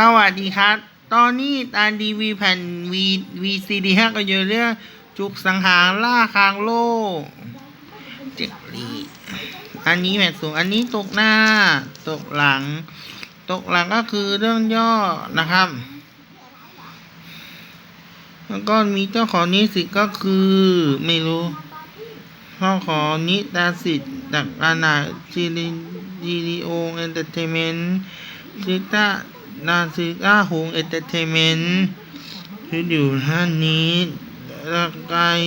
สวัสดีครับ ตอนนี้ตานดีวีแผ่นวีวีซีดีห้าก็อยู่เรื่องจุกสังหารล่าคางโลกเจ็กรีอันนี้แผ่นสูง อันนี้ตกหน้า ตกหลัง ตกหลังก็คือเรื่องย่อนะครับ แล้วก็มีเจ้าของนิสิตก็คือ ไม่รู้พ่อของนิตาสิทธิ์จากอาณาจิริจิริโอเอนเตอร์เทนเมนต์ซิต้า นาซิก้าหงเอนเตอร์เทนเมนต์ที่อยู่ท่านนี้ร่างกาย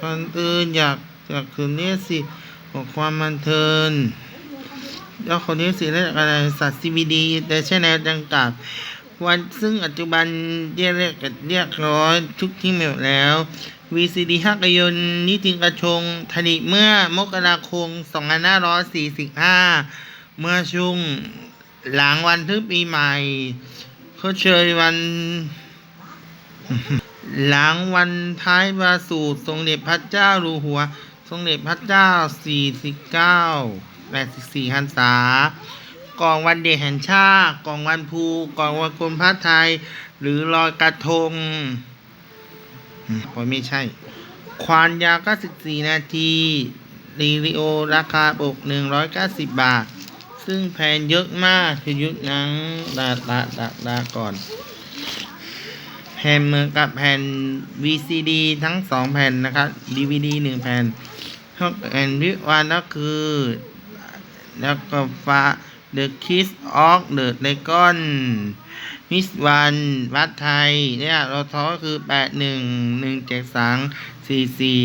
คนอื่นอยากจากคืนนี้สิของความบันเทิงเจ้าคนนี้สิได้จากอะไรสัตว์ซีบีดีแต่ใช่แนวดังกล่าววันซึ่งปัจจุบันเรียกเรียกเรียกร้อยทุกที่หมดแล้ว VCD ฮักยนนิติกระชงผลิเมื่อมกราคม2545 เมื่อช่วง หลังวันทึกปีใหม่เขาเชยวัน หลังวันท้ายบาสูตรทรงเด็จพระเจ้ารูหัว ทรงเด็จพระเจ้า49 84หันษากองวันเด็กแห่งชาติกองวันภูกองวันคนพระไทย หรือลอยกระทงอืมโอ้ยไม่ใช่ ควานยาว94 นาทีรีริโอ ราคาปก190 บาท ซึ่งแผ่นเยอะมากคือยุคนังดาดาดาดาก่อน แผ่นเหมือนกับแผ่น VCD ทั้งสองแผ่นนะครับ DVD หนึ่งแผ่นแผ่นวิวันก็คือ แล้วก็ฟ้า The Kiss of the Dragon มิสวันวัดไทย เนี่ยเราท้อคือแปดหนึ่งหนึ่งเจ็ดสามสี่สี่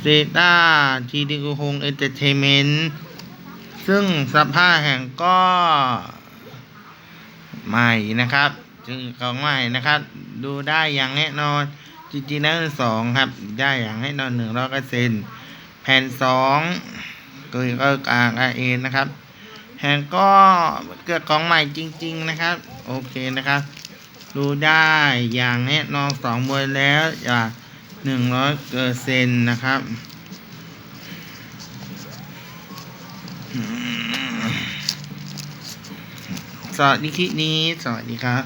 เซต้าทีดีกูฮงเอนเตอร์เทนเมนต์ ซึ่งสภาพแห่งก็ใหม่นะครับจึงของใหม่นะครับ ดูได้อย่างแน่นอนจริงๆแล้วสองครับ ได้อย่างแน่นอนหนึ่งร้อยเปอร์เซ็นต์แผ่นสองก็ก็กลางเองนะครับแห่งก็เกิดของใหม่จริง ๆนะครับ โอเคนะครับ ดูได้อย่างแน่นอนสองบนแล้วอย่าหนึ่งร้อยเปอร์เซ็นต์นะครับอืม สวัสดีคลิปนี้ สวัสดีครับ